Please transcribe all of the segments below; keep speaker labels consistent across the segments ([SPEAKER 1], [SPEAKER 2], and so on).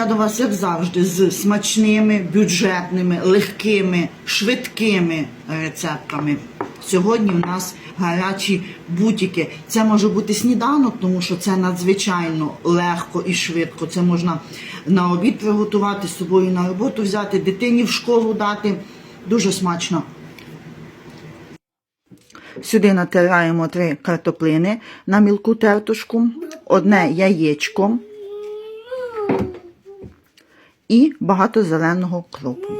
[SPEAKER 1] Я до вас, як завжди, з смачними, бюджетними, легкими, швидкими рецептами. Сьогодні в нас гарячі бутіки. Це може бути сніданок, тому що це надзвичайно легко і швидко. Це можна на обід приготувати з собою на роботу взяти, дитині в школу дати. Дуже смачно. Сюди натираємо три картоплини на мілку тертушку, одне яєчко і багато зеленого кропу.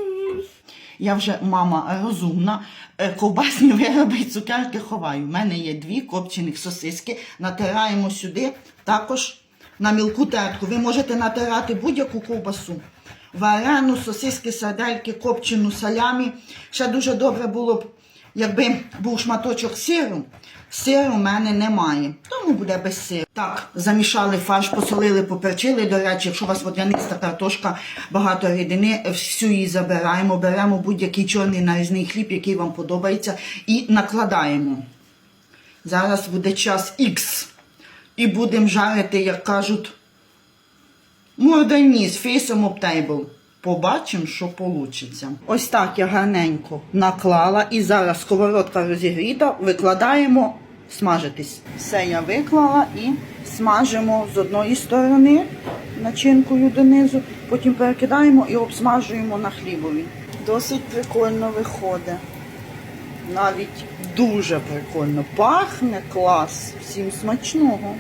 [SPEAKER 1] Я вже мама розумна. Е, Ковбасні вироби і цукерки ховаю. У мене є дві копчених сосиски. Натираємо сюди також на мілку тертку. Ви можете натирати будь-яку ковбасу. Варену, сосиски, сардельки, копчену салямі. Ще дуже добре було б, якби був шматочок сиру. Сиру в мене немає, тому буде без сиру. Так, замішали фарш, посолили, поперчили. До речі, якщо у вас водяниста картошка, багато рідини, всю її забираємо, беремо будь-який чорний нарізний хліб, який вам подобається, і накладаємо. Зараз буде час Х. І будемо жарити, як кажуть, мордерніс, фейсом об тейбл. Побачимо, що вийде. Ось так я гарненько наклала і зараз сковородка розігріта, викладаємо смажитись. Все я виклала і смажимо з одної сторони начинкою донизу, потім перекидаємо і обсмажуємо на хлібові. Досить прикольно виходить. Навіть дуже прикольно. Пахне клас. Всім смачного.